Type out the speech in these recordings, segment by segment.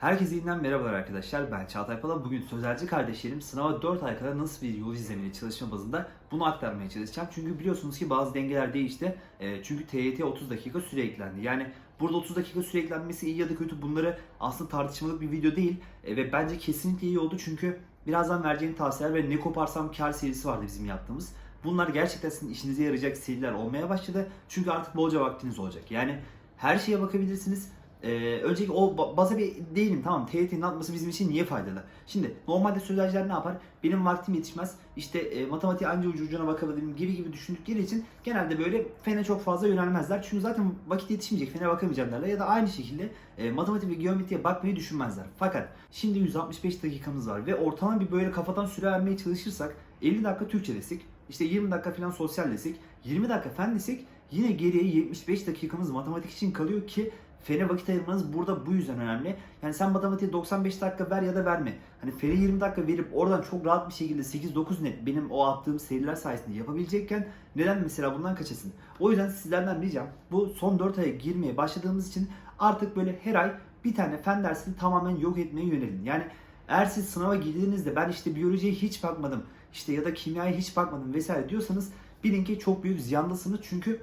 Herkese yeniden merhabalar arkadaşlar. Ben Çağatay Pala. Bugün sözelci kardeşlerim sınava 4 ay kala nasıl bir yol izlemeli çalışma bazında bunu aktarmaya çalışacağım. Çünkü biliyorsunuz ki bazı dengeler değişti. E, çünkü TYT 30 dakika süre eklendi. Yani burada 30 dakika süre eklenmesi iyi ya da kötü bunları aslında tartışmalık bir video değil. E, ve bence kesinlikle iyi oldu çünkü birazdan vereceğim tavsiyeler ve ne koparsam kar serisi vardı bizim yaptığımız. Bunlar gerçekten sizin işinize yarayacak seriler olmaya başladı. Çünkü artık bolca vaktiniz olacak. Yani her şeye bakabilirsiniz. Ee, önceki o ba- baza bir değilim tamam TYT'nin atması bizim için niye faydalı? Şimdi normalde sözelciler ne yapar? Benim vaktim yetişmez. İşte e, matematiğe anca ucu ucuna bakabilirim gibi gibi düşündükleri için genelde böyle fene çok fazla yönelmezler. Çünkü zaten vakit yetişmeyecek, fene bakamayacağım derler. Ya da aynı şekilde e, matematik ve geometriye bakmayı düşünmezler. Fakat şimdi 165 dakikamız var ve ortalama bir böyle kafadan süre vermeye çalışırsak 50 dakika Türkçe desek, işte 20 dakika falan sosyal desek, 20 dakika fen desek yine geriye 75 dakikamız matematik için kalıyor ki Fene vakit ayırmanız burada bu yüzden önemli. Yani sen matematiğe 95 dakika ver ya da verme. Hani fene 20 dakika verip oradan çok rahat bir şekilde 8-9 net benim o attığım seriler sayesinde yapabilecekken neden mesela bundan kaçasın? O yüzden sizlerden ricam bu son 4 aya girmeye başladığımız için artık böyle her ay bir tane fen dersini tamamen yok etmeye yönelin. Yani eğer siz sınava girdiğinizde ben işte biyolojiye hiç bakmadım işte ya da kimyaya hiç bakmadım vesaire diyorsanız bilin ki çok büyük ziyandasınız çünkü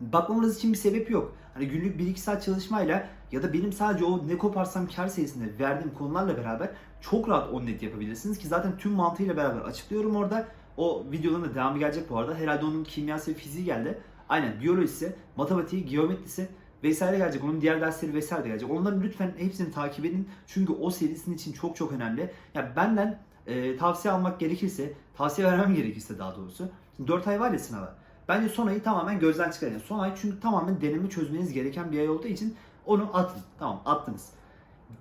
bakmamanız için bir sebep yok. Hani günlük 1-2 saat çalışmayla ya da benim sadece o ne koparsam kar sayısında verdiğim konularla beraber çok rahat 10 net yapabilirsiniz ki zaten tüm mantığıyla beraber açıklıyorum orada. O videoların da devamı gelecek bu arada. Herhalde onun kimyası ve fiziği geldi. Aynen biyolojisi, matematiği, geometrisi vesaire gelecek. Onun diğer dersleri vesaire de gelecek. Onların lütfen hepsini takip edin. Çünkü o serisinin için çok çok önemli. Ya benden e, tavsiye almak gerekirse, tavsiye vermem gerekirse daha doğrusu. 4 ay var ya sınava. Bence son ayı tamamen gözden çıkarın. Son ay çünkü tamamen deneme çözmeniz gereken bir ay olduğu için onu atın. Tamam attınız.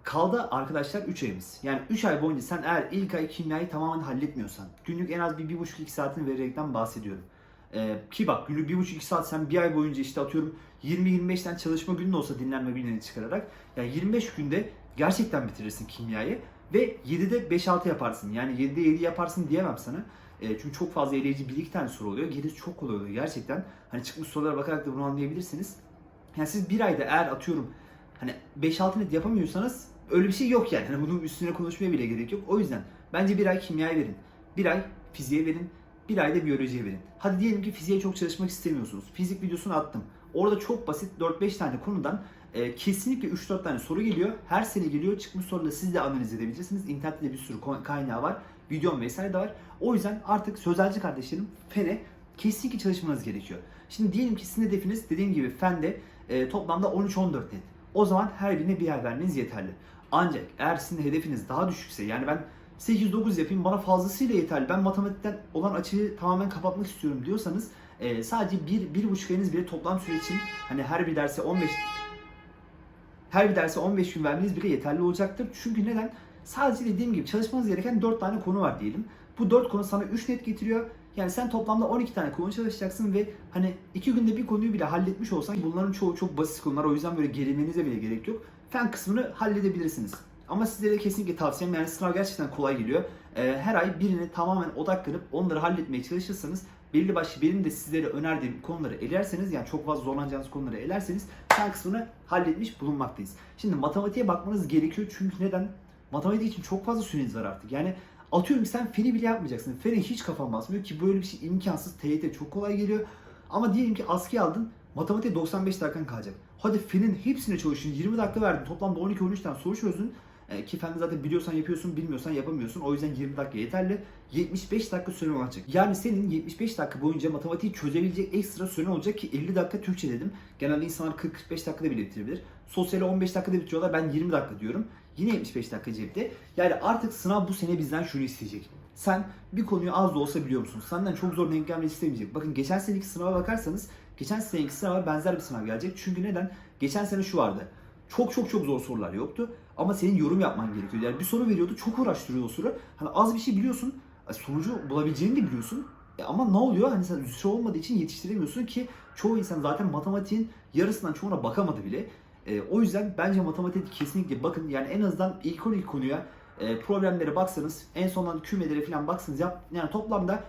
Kaldı arkadaşlar 3 ayımız. Yani 3 ay boyunca sen eğer ilk ay kimyayı tamamen halletmiyorsan günlük en az bir 1,5-2 saatini vererekten bahsediyorum. Ee, ki bak günlük 1,5-2 saat sen bir ay boyunca işte atıyorum 20-25'ten çalışma günün olsa dinlenme günlerini çıkararak yani 25 günde gerçekten bitirirsin kimyayı ve 7'de 5-6 yaparsın. Yani 7'de 7 yaparsın diyemem sana. E, çünkü çok fazla eleyici bir iki tane soru oluyor. Gerisi çok kolay oluyor gerçekten. Hani çıkmış sorulara bakarak da bunu anlayabilirsiniz. Yani siz bir ayda eğer atıyorum hani 5-6 net yapamıyorsanız öyle bir şey yok yani. Hani bunun üstüne konuşmaya bile gerek yok. O yüzden bence bir ay kimyaya verin. Bir ay fiziğe verin. Bir ay da biyolojiye verin. Hadi diyelim ki fiziğe çok çalışmak istemiyorsunuz. Fizik videosunu attım. Orada çok basit 4-5 tane konudan e, kesinlikle 3-4 tane soru geliyor. Her sene geliyor. Çıkmış soruları siz de analiz edebilirsiniz. İnternette de bir sürü kaynağı var. Videom vesaire de var. O yüzden artık sözelci kardeşlerim fene kesinlikle çalışmanız gerekiyor. Şimdi diyelim ki sizin hedefiniz dediğim gibi fende e, toplamda 13-14 net. O zaman her birine bir yer vermeniz yeterli. Ancak eğer sizin hedefiniz daha düşükse yani ben 8-9 yapayım bana fazlasıyla yeterli. Ben matematikten olan açığı tamamen kapatmak istiyorum diyorsanız e, sadece 1-1,5 ayınız bile toplam süre için hani her bir derse 15 her bir derse 15 gün vermeniz bile yeterli olacaktır. Çünkü neden? Sadece dediğim gibi çalışmanız gereken 4 tane konu var diyelim. Bu 4 konu sana 3 net getiriyor. Yani sen toplamda 12 tane konu çalışacaksın ve hani 2 günde bir konuyu bile halletmiş olsan bunların çoğu çok basit konular o yüzden böyle gerilmenize bile gerek yok. Fen kısmını halledebilirsiniz. Ama sizlere kesinlikle tavsiyem yani sınav gerçekten kolay geliyor. Ee, her ay birini tamamen odaklanıp onları halletmeye çalışırsanız belli başlı benim de sizlere önerdiğim konuları elerseniz yani çok fazla zorlanacağınız konuları elerseniz fen kısmını halletmiş bulunmaktayız. Şimdi matematiğe bakmanız gerekiyor çünkü neden? Matematik için çok fazla süreniz var artık. Yani atıyorum sen feni bile yapmayacaksın. Feni hiç kafan basmıyor ki böyle bir şey imkansız. TYT çok kolay geliyor. Ama diyelim ki askıya aldın. Matematiğe 95 dakikan kalacak. Hadi fenin hepsine çalıştın. 20 dakika verdin. Toplamda 12-13 tane soru çözdün. E, ki fen zaten biliyorsan yapıyorsun, bilmiyorsan yapamıyorsun. O yüzden 20 dakika yeterli. 75 dakika süren olacak. Yani senin 75 dakika boyunca matematiği çözebilecek ekstra süren olacak ki 50 dakika Türkçe dedim. Genelde insanlar 40-45 dakikada bile bitirebilir. Sosyali 15 dakikada bitiriyorlar. Ben 20 dakika diyorum. Yine 75 dakika cepte. Yani artık sınav bu sene bizden şunu isteyecek. Sen bir konuyu az da olsa biliyor musun? Senden çok zor denk gelmesi istemeyecek. Bakın geçen seneki sınava bakarsanız geçen seneki sınava benzer bir sınav gelecek. Çünkü neden? Geçen sene şu vardı. Çok çok çok zor sorular yoktu. Ama senin yorum yapman gerekiyordu. Yani bir soru veriyordu. Çok uğraştırıyor o soru. Hani az bir şey biliyorsun. e, Sonucu bulabileceğini de biliyorsun. E ama ne oluyor? Hani sen süre olmadığı için yetiştiremiyorsun ki çoğu insan zaten matematiğin yarısından çoğuna bakamadı bile. E, o yüzden bence matematik kesinlikle bakın yani en azından ilk 12 konuya e, problemlere baksanız en sondan kümelere falan baksanız yap yani toplamda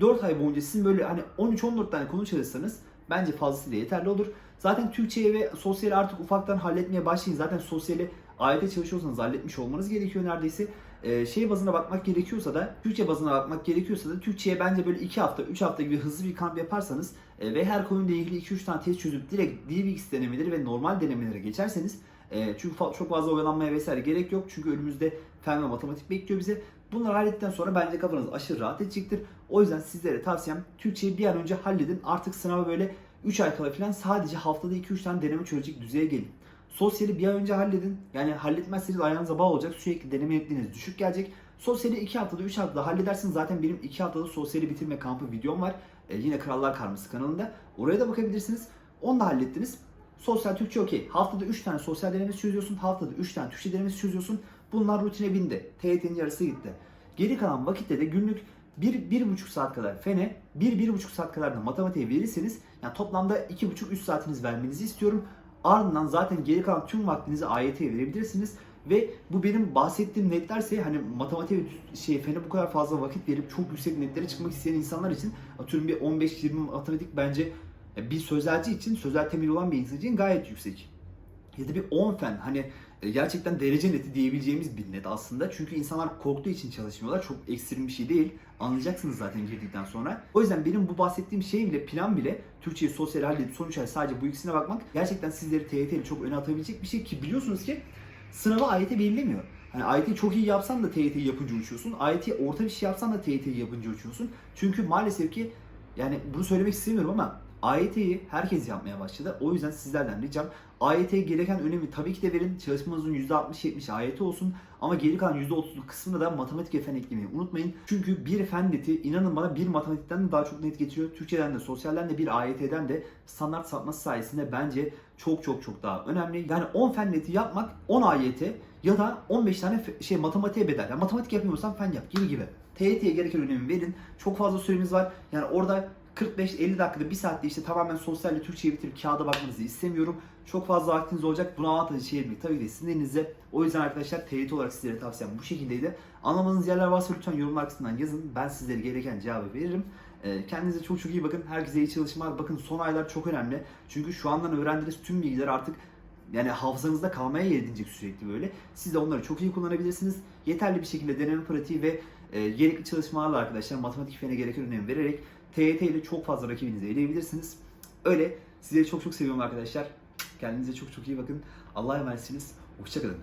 4 ay boyunca sizin böyle hani 13-14 tane konu çalışsanız bence fazlasıyla yeterli olur. Zaten Türkçeyi ve sosyali artık ufaktan halletmeye başlayın. Zaten sosyali AYT çalışıyorsanız halletmiş olmanız gerekiyor neredeyse. Ee, şey bazına bakmak gerekiyorsa da, Türkçe bazına bakmak gerekiyorsa da Türkçe'ye bence böyle 2 hafta, 3 hafta gibi hızlı bir kamp yaparsanız e, ve her konuyla ilgili 2-3 tane test çözüp direkt dil bilgisi denemeleri ve normal denemelere geçerseniz e, çünkü fa- çok fazla oyalanmaya vesaire gerek yok. Çünkü önümüzde fen ve matematik bekliyor bize. Bunları hallettikten sonra bence kafanız aşırı rahat edecektir. O yüzden sizlere tavsiyem Türkçeyi bir an önce halledin. Artık sınava böyle 3 ay kala falan sadece haftada 2-3 tane deneme çözecek düzeye gelin. Sosyali bir an önce halledin. Yani halletmezseniz ayağınıza bağ olacak. Sürekli deneme netliğiniz düşük gelecek. Sosyali 2 haftada 3 haftada halledersiniz. Zaten benim 2 haftada sosyali bitirme kampı videom var. Ee, yine Krallar Karması kanalında. Oraya da bakabilirsiniz. Onu da hallettiniz. Sosyal Türkçe okey. Haftada 3 tane sosyal denemesi çözüyorsun. Haftada 3 tane Türkçe denemesi çözüyorsun. Bunlar rutine bindi. TYT'nin yarısı gitti. Geri kalan vakitte de günlük 1-1,5 saat kadar fene, 1-1,5 saat kadar da matematiğe verirseniz yani toplamda 2,5-3 saatiniz vermenizi istiyorum. Ardından zaten geri kalan tüm vaktinizi AYT'ye verebilirsiniz. Ve bu benim bahsettiğim netlerse hani matematik şey fene bu kadar fazla vakit verip çok yüksek netlere çıkmak isteyen insanlar için atıyorum bir 15-20 matematik bence bir sözelci için sözel temeli olan bir insan için gayet yüksek. Ya da bir 10 fen hani e, gerçekten derece neti diyebileceğimiz bir net aslında. Çünkü insanlar korktuğu için çalışmıyorlar. Çok ekstrem bir şey değil. Anlayacaksınız zaten girdikten sonra. O yüzden benim bu bahsettiğim şey bile plan bile Türkçeyi sosyal halledip sonuç ay sadece bu ikisine bakmak gerçekten sizleri TYT'li çok öne atabilecek bir şey ki biliyorsunuz ki sınava AYT belirlemiyor. Hani AYT çok iyi yapsan da TYT'yi yapınca uçuyorsun. AYT orta bir şey yapsan da TYT'yi yapınca uçuyorsun. Çünkü maalesef ki yani bunu söylemek istemiyorum ama AYT'yi herkes yapmaya başladı. O yüzden sizlerden ricam AYT'ye gereken önemi tabii ki de verin. Çalışmanızın %60-70 AYT olsun. Ama geri kalan %30'luk kısmında da matematik ve eklemeyi unutmayın. Çünkü bir fen neti inanın bana bir matematikten de daha çok net getiriyor. Türkçeden de sosyalden de bir AYT'den de standart sapması sayesinde bence çok çok çok daha önemli. Yani 10 fen neti yapmak 10 AYT ya da 15 tane şey matematiğe bedel. Yani matematik yapmıyorsan fen yap gibi gibi. TYT'ye gereken önemi verin. Çok fazla süremiz var. Yani orada 45-50 dakikada bir saatte işte tamamen sosyalle Türkçeyi bitirip kağıda bakmanızı istemiyorum. Çok fazla vaktiniz olacak. Buna avantajı şey etmek tabii ki de sizin elinizde. O yüzden arkadaşlar TYT olarak sizlere tavsiyem bu şekildeydi. Anlamadığınız yerler varsa lütfen yorumlar kısmından yazın. Ben sizlere gereken cevabı veririm. Ee, Kendinize çok çok iyi bakın. Herkese iyi çalışmalar. Bakın son aylar çok önemli. Çünkü şu andan öğrendiğiniz tüm bilgiler artık yani hafızanızda kalmaya yer edinecek sürekli böyle. Siz de onları çok iyi kullanabilirsiniz. Yeterli bir şekilde deneme pratiği ve e, gerekli çalışmalarla arkadaşlar matematik fene gereken önem vererek TYT ile çok fazla rakibinizi eleyebilirsiniz. Öyle. Sizleri çok çok seviyorum arkadaşlar. Kendinize çok çok iyi bakın. Allah'a emanetsiniz. Hoşçakalın.